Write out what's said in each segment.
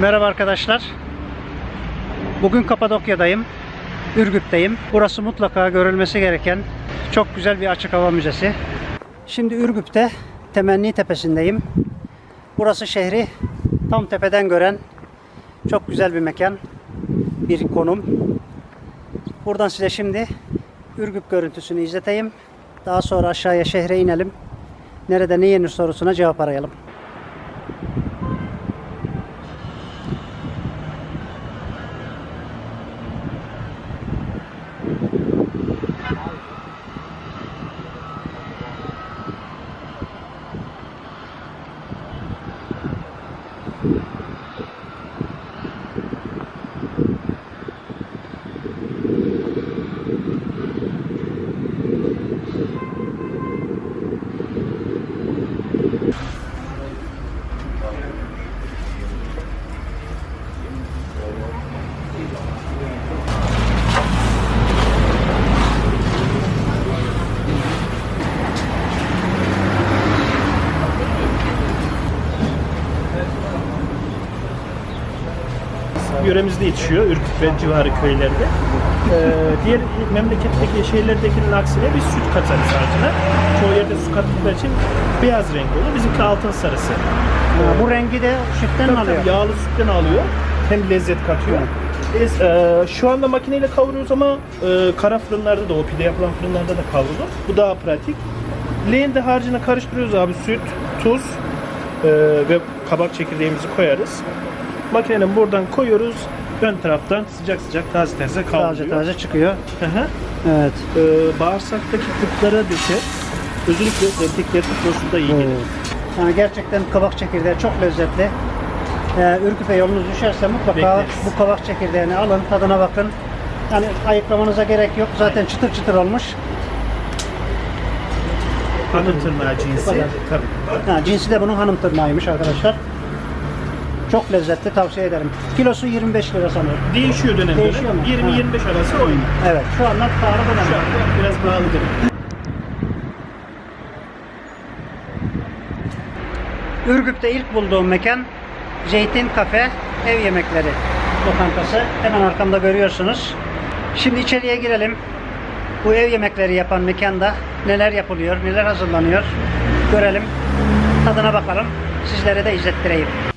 Merhaba arkadaşlar. Bugün Kapadokya'dayım. Ürgüp'teyim. Burası mutlaka görülmesi gereken çok güzel bir açık hava müzesi. Şimdi Ürgüp'te Temenni Tepesi'ndeyim. Burası şehri tam tepeden gören çok güzel bir mekan. Bir konum. Buradan size şimdi Ürgüp görüntüsünü izleteyim. Daha sonra aşağıya şehre inelim. Nerede ne yenir sorusuna cevap arayalım. Yöremizde yetişiyor Ürküt ve civarı köylerde. Ee, diğer memleketteki şehirlerdekinin aksine biz süt katarız ağacına. Çoğu yerde su kattıkları için beyaz renk olur. Bizimki altın sarısı. Ha, bu rengi de sütten Tabii alıyor? tabii yağlı sütten alıyor. Hem lezzet katıyor. Biz e, şu anda makineyle kavuruyoruz ama e, kara fırınlarda da o pide yapılan fırınlarda da kavrulur. Bu daha pratik. Leğen de harcına karıştırıyoruz abi süt, tuz e, ve kabak çekirdeğimizi koyarız. Makinenin buradan koyuyoruz. Ön taraftan sıcak sıcak taze taze kavruluyor. Taze taze çıkıyor. Hı hı. Evet. E, bağırsaktaki kırklara döker. Özellikle erkekler konusunda iyi gelir. Yani gerçekten kabak çekirdeği çok lezzetli. Ee, Ürküp'e yolunuz düşerse mutlaka Bekleriz. bu kabak çekirdeğini alın, tadına bakın. Yani ayıklamanıza gerek yok. Zaten çıtır çıtır olmuş. Hanım tırnağı cinsi. Tabii. Ha, cinsi de bunun hanım tırnağıymış arkadaşlar. Çok lezzetli tavsiye ederim. Kilosu 25 lira sanırım. Değişiyor dönem Değişiyor mu? dönem. 20-25 arası oynuyor. Evet şu anda pahalı Şu dönem. anda biraz pahalıdır. Ürgüp'te ilk bulduğum mekan Zeytin Kafe Ev Yemekleri lokantası. Hemen arkamda görüyorsunuz. Şimdi içeriye girelim. Bu ev yemekleri yapan mekanda neler yapılıyor, neler hazırlanıyor görelim. Tadına bakalım. Sizlere de izlettireyim.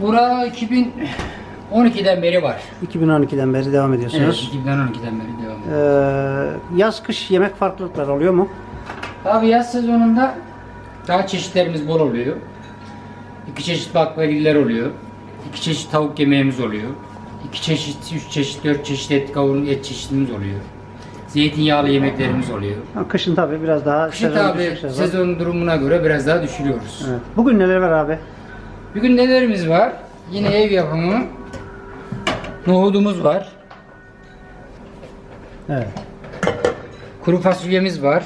Bura 2012'den beri var. 2012'den beri devam Evet, ediyorsunuz. 2012'den beri devam ediyor. Ee, yaz kış yemek farklılıkları oluyor mu? Abi yaz sezonunda daha çeşitlerimiz bol oluyor. İki çeşit baklagiller oluyor. İki çeşit tavuk yemeğimiz oluyor. İki çeşit, üç çeşit, dört çeşit et kavurma et çeşitimiz oluyor. Zeytinyağlı yemeklerimiz oluyor. Ha, Kışın tabii biraz daha Kışın sezon tabi düşük sezon. sezon durumuna göre biraz daha düşürüyoruz. Evet. Bugün neler var abi? Bugün nelerimiz var? Yine ev yapımı nohudumuz var. Evet. Kuru fasulyemiz var.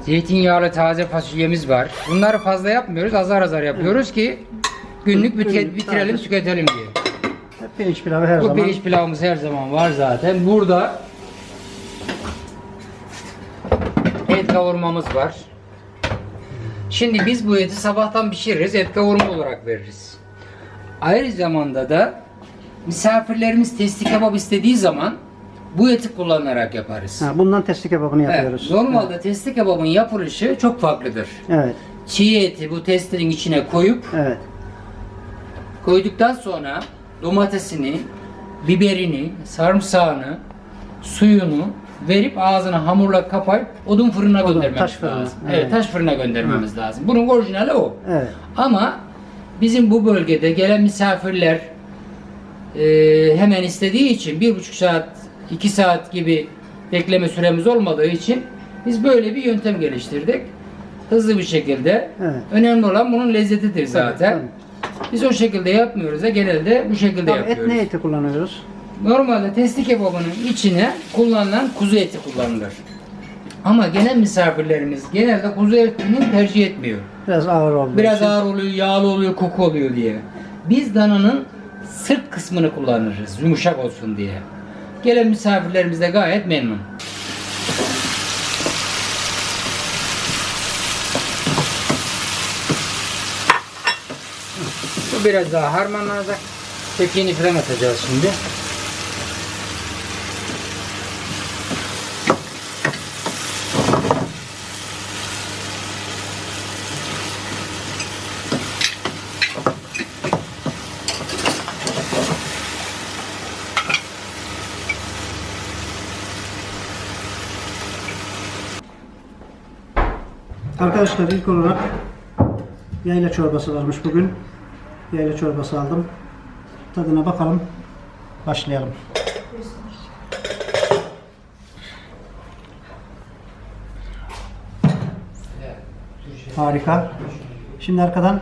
Zeytinyağlı taze fasulyemiz var. Bunları fazla yapmıyoruz, azar azar yapıyoruz ki günlük bitirelim, tüketelim diye. Pirinç pilavı her Bu zaman. pirinç pilavımız her zaman var zaten. Burada et kavurmamız var. Şimdi biz bu eti sabahtan pişiririz, et kavurma olarak veririz. Ayrı zamanda da misafirlerimiz testi kebap istediği zaman bu eti kullanarak yaparız. Ha, bundan testi kebabını Evet, yapıyoruz. normalde testi kebabın yapılışı çok farklıdır. Evet. Çiğ eti bu testinin içine koyup Evet. Koyduktan sonra domatesini, biberini, sarımsağını, suyunu verip ağzına hamurla kapayıp odun fırına Odun, göndermemiz taş fırına, lazım. evet. Evet. taş fırına göndermemiz lazım. Bunun orijinali o. Evet. Ama bizim bu bölgede gelen misafirler e, hemen istediği için bir buçuk saat, iki saat gibi bekleme süremiz olmadığı için biz böyle bir yöntem geliştirdik. Hızlı bir şekilde. Evet. Önemli olan bunun lezzetidir zaten. tabii. Biz o şekilde yapmıyoruz da genelde bu şekilde et yapıyoruz. ne eti kullanıyoruz? Normalde testi kebabının içine kullanılan kuzu eti kullanılır. Ama genel misafirlerimiz genelde kuzu etini tercih etmiyor. Biraz ağır olduğu Biraz için. ağır oluyor, yağlı oluyor, koku oluyor diye. Biz dananın sırt kısmını kullanırız yumuşak olsun diye. Gelen misafirlerimiz de gayet memnun. Bu biraz daha harmanlanacak. Kekiğini falan atacağız şimdi. Arkadaşlar ilk olarak yayla çorbası varmış bugün. Yayla çorbası aldım. Tadına bakalım. Başlayalım. Harika. Şimdi arkadan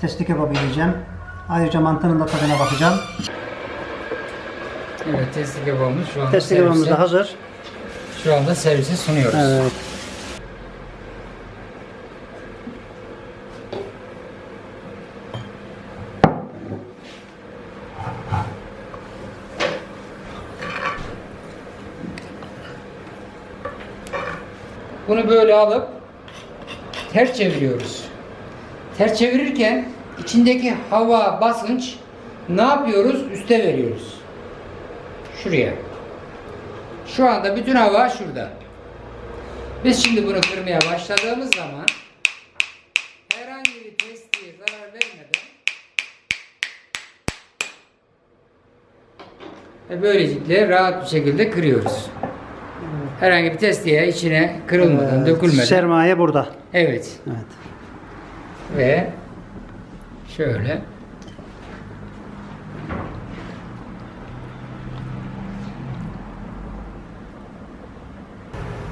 testi kebabı yiyeceğim. Ayrıca mantının da tadına bakacağım. Evet testi kebabımız şu anda Testi kebabımız da hazır. şu anda servise sunuyoruz. Evet. Bunu böyle alıp ters çeviriyoruz. Ters çevirirken içindeki hava basınç ne yapıyoruz? Üste veriyoruz. Şuraya. Şu anda bütün hava şurada. Biz şimdi bunu kırmaya başladığımız zaman herhangi bir testiye zarar vermeden ve böylelikle rahat bir şekilde kırıyoruz. Herhangi bir testiye içine kırılmadan, Evet, dökülmeden. Sermaye burada. Evet. Evet. Ve şöyle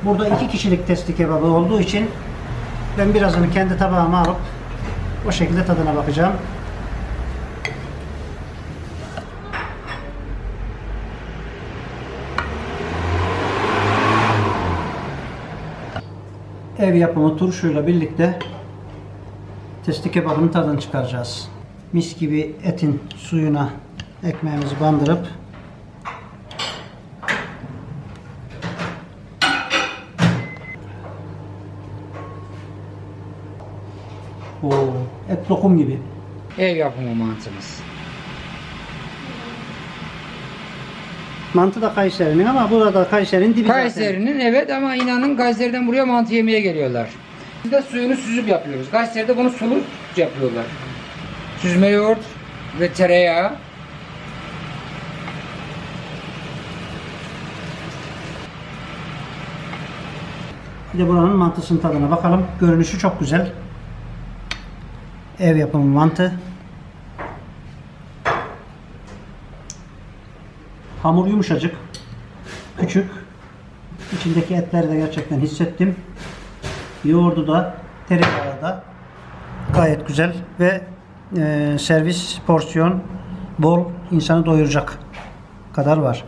Burada iki kişilik testi kebabı olduğu için ben birazını kendi tabağıma alıp o şekilde tadına bakacağım. Ev yapımı turşuyla birlikte testi kebabının tadını çıkaracağız. Mis gibi etin suyuna ekmeğimizi bandırıp Oo, et lokum gibi. ev yapımı mantımız. Mantı da Kayseri'nin ama burada Kayseri'nin dibi. Kayseri'nin evet ama inanın Kayseri'den buraya mantı yemeye geliyorlar. Biz de suyunu süzüp yapıyoruz. Kayseri'de bunu sulu yapıyorlar. Süzme yoğurt ve tereyağı. Bir de buranın mantısının tadına bakalım. Görünüşü çok güzel. Ev yapımı mantı. Hamur yumuşacık. Küçük. İçindeki etleri de gerçekten hissettim. Yoğurdu da, tereyağı da gayet güzel ve e, servis porsiyon bol insanı doyuracak kadar var.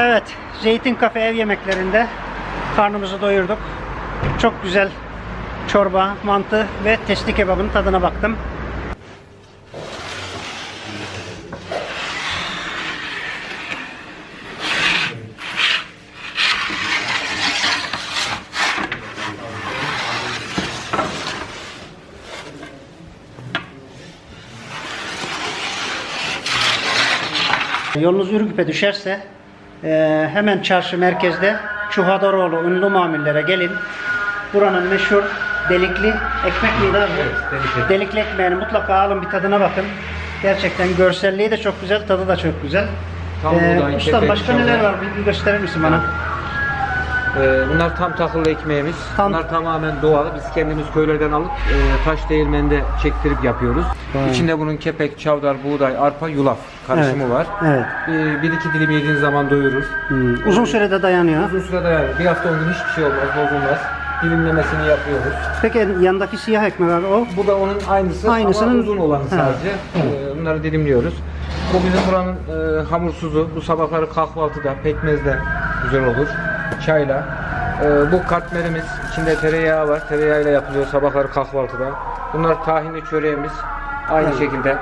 Evet, Zeytin Kafe ev yemeklerinde karnımızı doyurduk. Çok güzel çorba, mantı ve testi kebabının tadına baktım. Yolunuz Ürgüp'e düşerse e, hemen çarşı merkezde Çuhadaroğlu ünlü mamillere gelin. Buranın meşhur delikli ekmek miydi abi? delikli. Delikli ekmeğini mutlaka alın bir tadına bakın. Gerçekten görselliği de çok güzel, tadı da çok güzel. Tam Ee, ustam başka neler var? Bir, bir gösterir misin bana? Ee, bunlar tam tahıllı ekmeğimiz. Tam- Bunlar tamamen doğal. Biz kendimiz köylerden alıp e, taş değirmende çektirip yapıyoruz. Vay. İçinde bunun kepek, çavdar, buğday, arpa, yulaf karışımı var. Evet. Bir, bir iki dilim yediğin zaman doyurur. Hmm, Uzun sürede dayanıyor. Uzun süre dayanır. Bir hafta on gün hiçbir şey olmaz, bozulmaz. Dilimlemesini yapıyoruz. Peki yanındaki siyah ekmek abi o? Bu da onun aynısı Aynısının- ama uzun olanı Ha. sadece. Ee, bunları dilimliyoruz. Bu bizim buranın e, hamursuzu. Bu sabahları kahvaltıda pekmezle güzel olur. Çayla. Ee, bu katmerimiz. içinde tereyağı var. Tereyağıyla yapılıyor sabahları kahvaltıda. Bunlar tahinli çöreğimiz. Aynı Evet. şekilde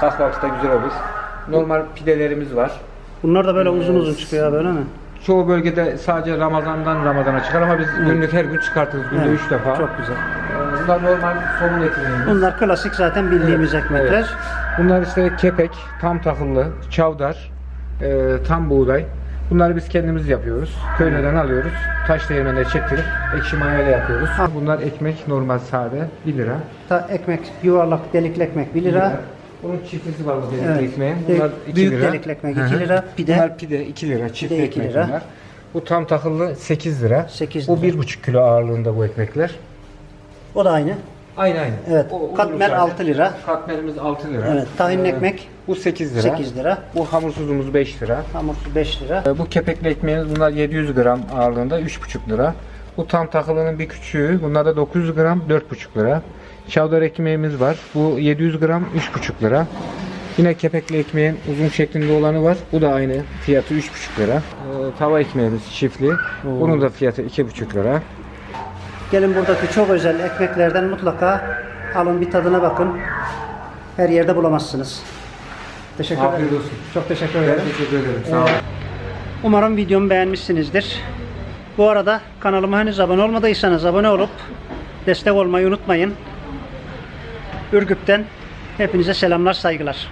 kahvaltıda güzel olur. Normal pidelerimiz var. Bunlar da böyle uzun uzun çıkıyor ha, böyle mi? Çoğu bölgede sadece Ramazan'dan Ramazan'a çıkar ama biz günlük her gün çıkartırız. Günde Evet, 3 defa. Çok güzel. Ee, Bunlar normal somun ekmeğimiz. Bunlar klasik zaten bildiğimiz Evet, ekmekler. evet. Bunlar işte kepek, tam tahıllı, çavdar, e, tam buğday. Bunları biz kendimiz yapıyoruz. Köylerden alıyoruz. Taş değirmenine çektirip ekşi mayayla yapıyoruz. Bunlar ekmek normal sade 1 lira. Ta ekmek, yuvarlak delikli ekmek 1 lira. Bunun çiftisi var bu delikli Evet. ekmeğin. Bunlar 2 büyük lira. delikli ekmek Hı 2 hı. lira. Pide Bunlar pide 2 lira. Çift Pide ekmek lira. bunlar. Bu tam tahıllı 8 lira. 8 Bu lira. 1,5 kilo ağırlığında bu ekmekler. o da aynı. Aynı aynı. Evet. O- Katmer uzun 6 lira. Katmerimiz 6 lira. Evet. Tahinli Ee, ekmek Bu 8 lira. 8 lira. Bu hamursuzumuz 5 lira. Hamursuz 5 lira. Ee, Bu kepekli ekmeğimiz bunlar 700 gram ağırlığında 3,5 lira. Bu tam tahılının bir küçüğü. Bunlar da 900 gram 4,5 lira. Çavdar ekmeğimiz var. Bu 700 gram 3,5 lira. Yine kepekli ekmeğin uzun şeklinde olanı var. Bu da aynı. Fiyatı 3,5 lira. Ee, tava ekmeğimiz çiftli. Bunun da fiyatı 2,5 lira. Gelin buradaki çok özel ekmeklerden mutlaka alın bir tadına bakın. Her yerde bulamazsınız. Teşekkür Afiyet ederim. olsun. Çok teşekkür Ben ederim. teşekkür ederim. Sağ olun. Umarım videomu beğenmişsinizdir. Bu arada kanalıma henüz abone olmadıysanız abone olup destek olmayı unutmayın. Ürgüp'ten hepinize selamlar, saygılar.